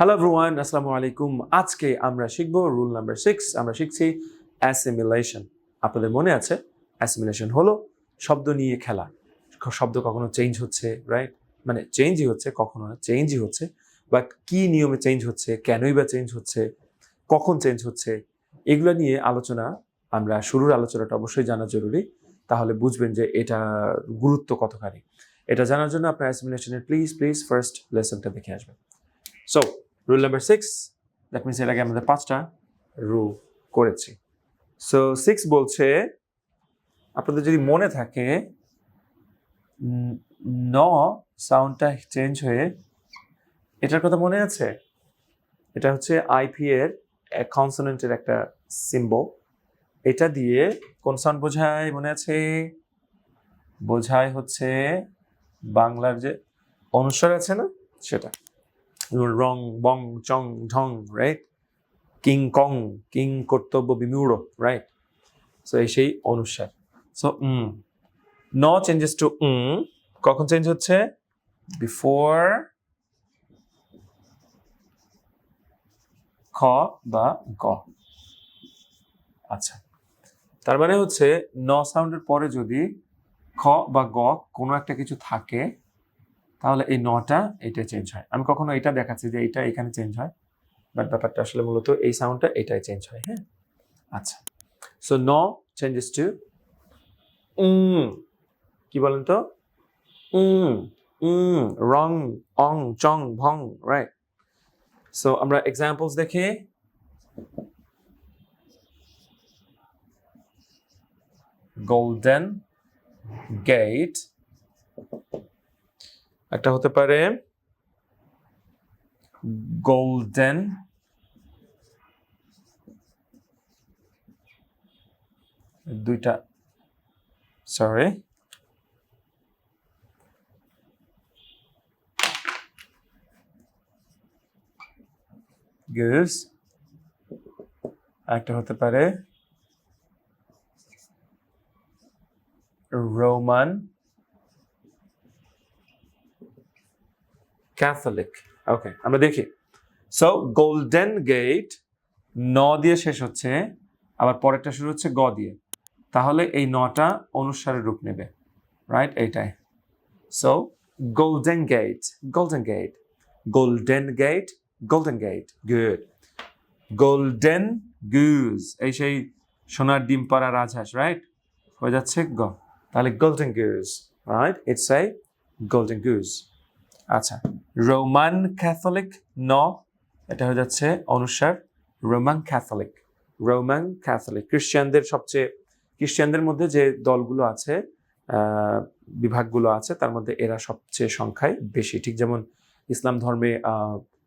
Hello everyone আসসালামু আলাইকুম আজকে আমরা শিখব রুল নাম্বার সিক্স আমরা শিখছি অ্যাসিমিলেশন আপনাদের মনে আছে? অ্যাসিমিলেশন হলো শব্দ নিয়ে খেলা। শব্দ কখনো চেঞ্জ হচ্ছে রাইট মানে চেঞ্জই হচ্ছে, কখনো চেঞ্জই হচ্ছে। বাট কি নিয়মে চেঞ্জ হচ্ছে, কেনই বা চেঞ্জ হচ্ছে, কখন চেঞ্জ হচ্ছে, এগুলো নিয়ে আলোচনা আমরা শুরুর আলোচনাটা অবশ্যই জানা জরুরি। তাহলে বুঝবেন যে এটা গুরুত্ব কতখানি। এটা জানার জন্য আপনার অ্যাসিমিলেশনের প্লিজ প্লিজ ফার্স্ট লেসনটা দেখে আসবেন। So rule number six that means এর আগে আমাদের পাঁচটা রুল করেছি। সো সিক্স বলছে, আপনাদের যদি মনে থাকে ন সাউন্ডটা চেঞ্জ হয়ে, এটার কথা মনে আছে? এটা হচ্ছে আইপি এর কনসোনেন্টের একটা সিম্বল এটা দিয়ে কোন সাউন্ড বোঝায় মনে আছে? বোঝায় হচ্ছে বাংলার যে অনুস্বার আছে না, সেটা। রং বং চং ঢং রাইট কিং কং কিং কর্তব্য বিমূঢ় রাইট সো এই সেই অনুসার সো উম ন চেঞ্জেস টু উম কখন চেঞ্জ হচ্ছে? বিফোর খ বা গ। আচ্ছা। তার মানে হচ্ছে ন সাউন্ডের পরে যদি খ বা গ কোনো একটা কিছু থাকে তাহলে এই নটা এটা চেঞ্জ হয়। আমি কখনো এটা দেখাচ্ছি যে এটা এখানে চেঞ্জ হয় বাট ব্যাপারটা আসলে মূলত এই সাউন্ডটা এটাই চেঞ্জ হয় হ্যাঁ? আচ্ছা। সো ন চেঞ্জেস টু উম। কি বলেন তো? উম উম, রং, অং, চং, ভং রাইট সো আমরা এক্সাম্পলস দেখি। গোল্ডেন গেট একটা হতে পারে গোল্ডেন দুইটা সরি গুস একটা হতে পারে রোমান ক্যাথলিক ওকে আমরা দেখি। সো গোল্ডেন গেট ন দিয়ে শেষ হচ্ছে, আবার পরেরটা শুরু হচ্ছে গ দিয়ে। তাহলে এই নটা অনুসারে রূপ নেবে রাইট এইটাই। So golden gate golden gate golden gate golden gate good golden goose এই সেই সোনার ডিম পাড়া রাজহাঁস রাইট হয়ে যাচ্ছে গ। তাহলে গোল্ডেন গুজ রাইট ইটস এই গোল্ডেন গুজ আচ্ছা রোমান ক্যাথলিক ন, এটা হয়ে যাচ্ছে অনুসার রোমান ক্যাথলিক রোমান ক্যাথলিক খ্রিস্টানদের সবচেয়ে খ্রিস্টানদের মধ্যে যে দলগুলো আছে বিভাগগুলো আছে, তার মধ্যে এরা সবচেয়ে সংখ্যায় বেশি। ঠিক যেমন ইসলাম ধর্মে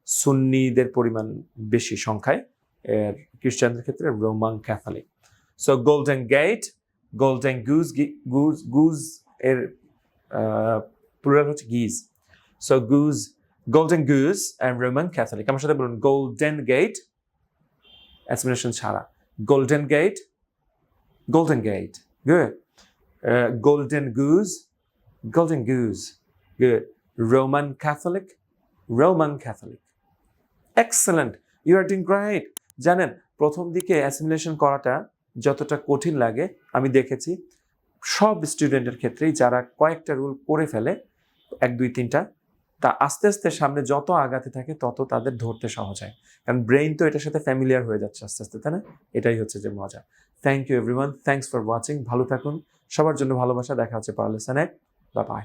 সুন্নিদের পরিমাণ বেশি সংখ্যায়, এর খ্রিস্টানদের ক্ষেত্রে Roman Catholic so golden gate golden goose goose goose এর প্লুরাল হচ্ছে geese so goose golden goose and Roman Catholic আমার সাথে বলুন গোল্ডেন গেট অ্যাসপিরেশন ছাড়া। Golden gate golden gate good golden goose golden goose good Roman Catholic Roman Catholic excellent you are doing great জানেন, প্রথম দিকে assimilation করাটা যতটা কঠিন লাগে, আমি দেখেছি। সব স্টুডেন্টের ক্ষেত্রেই যারা কয়েকটা রুল করে ফেলে, এক, দুই, তিনটা তা আস্তে আস্তে সামনে যত আগাতে থাকে, তত তাদের ধরতে সহজ হয়। কারণ ব্রেইন তো এটার সাথে ফ্যামিলিয়ার হয়ে যাচ্ছে আস্তে আস্তে, তাই না? এটাই হচ্ছে যে মজা। Thank you everyone thanks for watching ভালো থাকুন, সবার জন্য ভালোবাসা, দেখা হচ্ছে পাওয়ার লেসনে বা বাই